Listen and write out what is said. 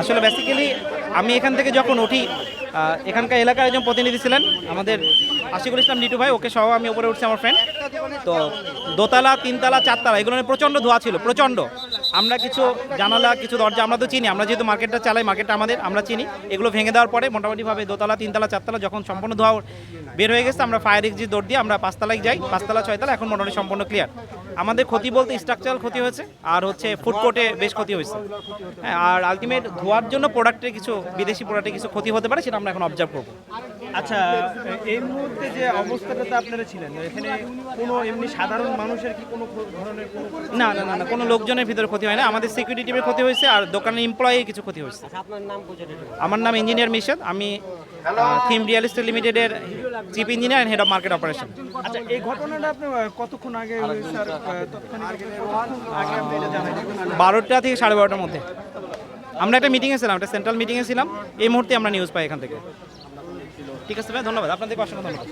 আসলে বেসিক্যালি আমি এখান থেকে যখন উঠি এখানকার এলাকার একজন প্রতিনিধি ছিলেন, আমাদের আশিকুল ইসলাম নিটু ভাই, ওকে সহ আমি উপরে উঠছি আমার ফ্রেন্ড তো দোতলা, তিনতলা, চারতলা, এগুলো প্রচণ্ড ধোয়া ছিল, প্রচণ্ড। আমরা কিছু জানালা, কিছু দরজা আমরা তো চিনি, আমরা যেহেতু মার্কেটটা চালাই, মার্কেটটা আমাদের, আমরা চিনি। এগুলো ভেঙে দেওয়ার পরে মোটামুটিভাবে দোতলা, তিনতলা, চারতলা যখন সম্পূর্ণ ধোয়া বের হয়ে গেছে, আমরা ফায়ার এক্সিট দৌড় দিয়ে আমরা পাঁচতলায় যাই, পাঁচতলা, ছয়তলা, এখন মোটামুটি সম্পূর্ণ ক্লিয়ার আমাদের ক্ষতি বলতে স্ট্রাকচারাল ক্ষতি হয়েছে, আর হচ্ছে ফুড কোর্টে বেশ ক্ষতি হয়েছে। হ্যাঁ আর আলটিমেট ধোয়ার জন্য প্রোডাক্টের কিছু, বিদেশি প্রোডাক্টের কিছু ক্ষতি হতে পারে, সেটা আমরা এখন অবজার্ভ করব। আচ্ছা এই মুহূর্তে যে অবস্থাটাতে আপনারা ছিলেন এখানে কোনো এমনি সাধারণ মানুষের কি কোনো ধরনের না না না না কোনো লোকজনের ভিতরে ক্ষতি হয় না। আমাদের সিকিউরিটি টিমের ক্ষতি হয়েছে আর দোকানের এমপ্লয়ির কিছু ক্ষতি হয়েছে। আমার নাম ইঞ্জিনিয়ার মিশাদ আমি থিম রিয়েল এস্টেট লিমিটেডের chief engineer and head of market operation আচ্ছা এই ঘটনাটা আপনি কতক্ষণ আগে স্যার বারোটা থেকে সাড়ে বারোটার মধ্যে। আমরা একটা মিটিংয়ে ছিলাম একটা সেন্ট্রাল মিটিংয়ে ছিলাম। এই মুহূর্তে আমরা নিউজ পাই এখান থেকে। ঠিক আছে ভাই ধন্যবাদ। আপনাদের অসংখ্য ধন্যবাদ।